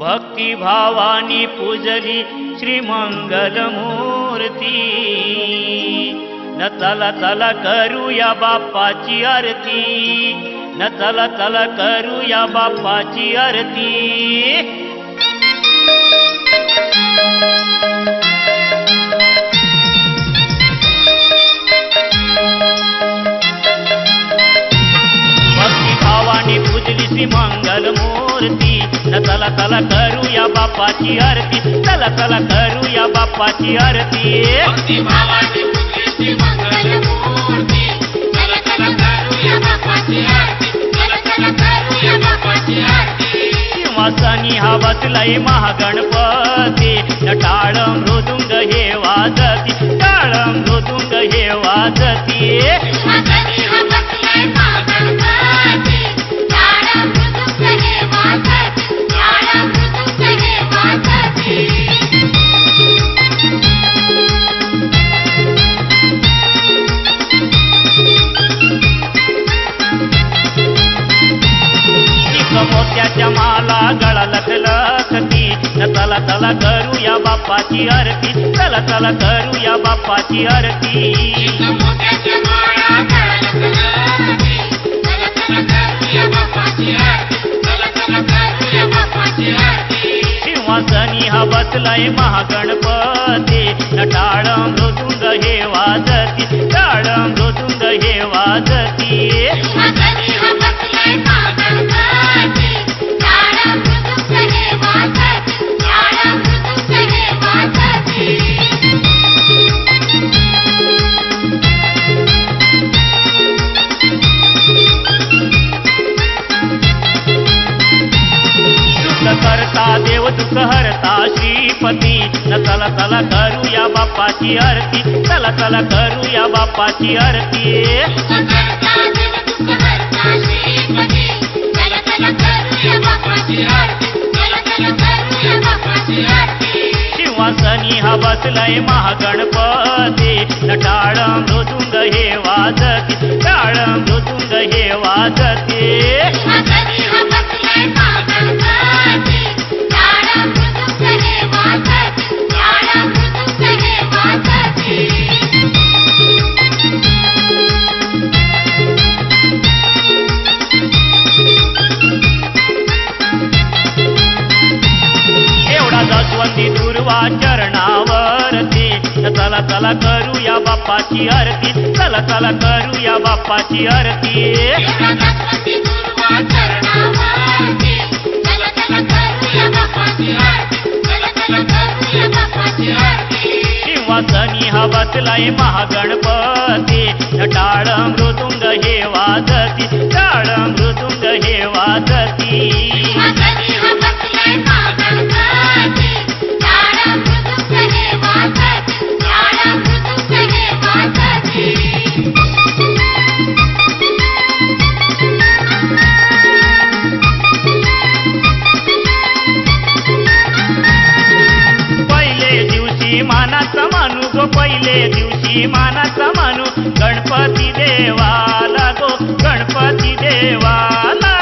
भक्ती भावानी पूजली श्रीमंगलमूर्ती न चला चला करूया बाप्पाची आरती। न चला चला करूया बाप्पाची आरती। भक्ती भावानी पूजली श्री मंगल मूर्ती न चला चला करूया बाप्पाची आरती. चला चला करूया बाप्पाची आरती. आरती. आरती. सिंहासनी हा बसलाय महागणपती. टाळ मृदुंग हे वाजती. टाळ मृदुंग हे वाजती. चला करूया बाप्पाची आरती. चला चला करूया बाप्पाची आरती. सिंहासनी हा बसलाय महागणपती. न टाळ मृदुंग हे वाजती. टाळ मृदुंग हे वाजती. देव दुःख हरता श्रीपती न चला चला करूया बाप्पाची आरती चला चला करूया बाप्पाची आरती करता चल चल करूया बाप्पाची आरती. चल चल करूया बाप्पाची आरती. सिंहासनी हा बसलाय महागणपती नटाळ मृदुंग हे आरती दुर्वा चरणावरती. चल चल करूया बाप्पाची आरती. चल चल करूया बाप्पाची आरती. सिंहासनी हा बसलाय महागणपती टाळ मृदुंग हे वाजती टाळ मृदुंग हे वाजती मानू पहिले दिवशी मानाचा मानू गणपती देवाला गो गणपती देवाला.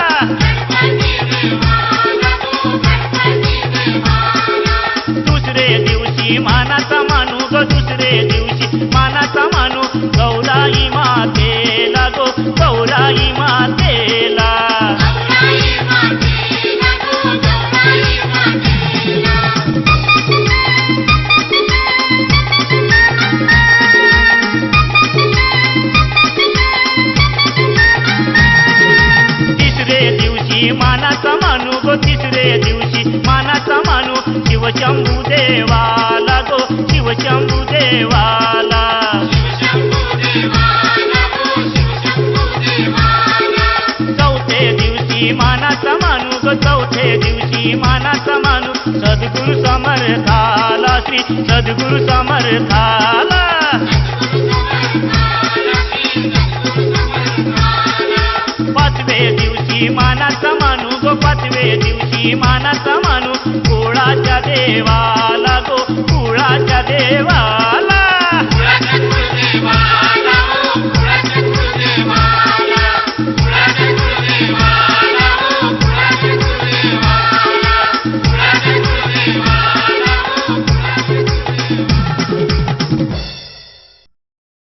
दुसरे दिवशी मानाचा मानू ग दुसरे दिवशी मानाचा मानू गौराई माते लागो गौराई माते दिवशी मानाचा मानू गो तिसरे दिवशी. मानाचा मानू शिवशंभू देवाला गो शिवशंभू देवाला. चौथे दिवशी मानाचा मानू ग चौथे दिवशी मानाचा मानू सद्गुरु समर्थाला श्री सद्गुरु समर्थाला. दिवशी मानाचा मानू कुळाच्या देवाला गो कुळाच्या देवाला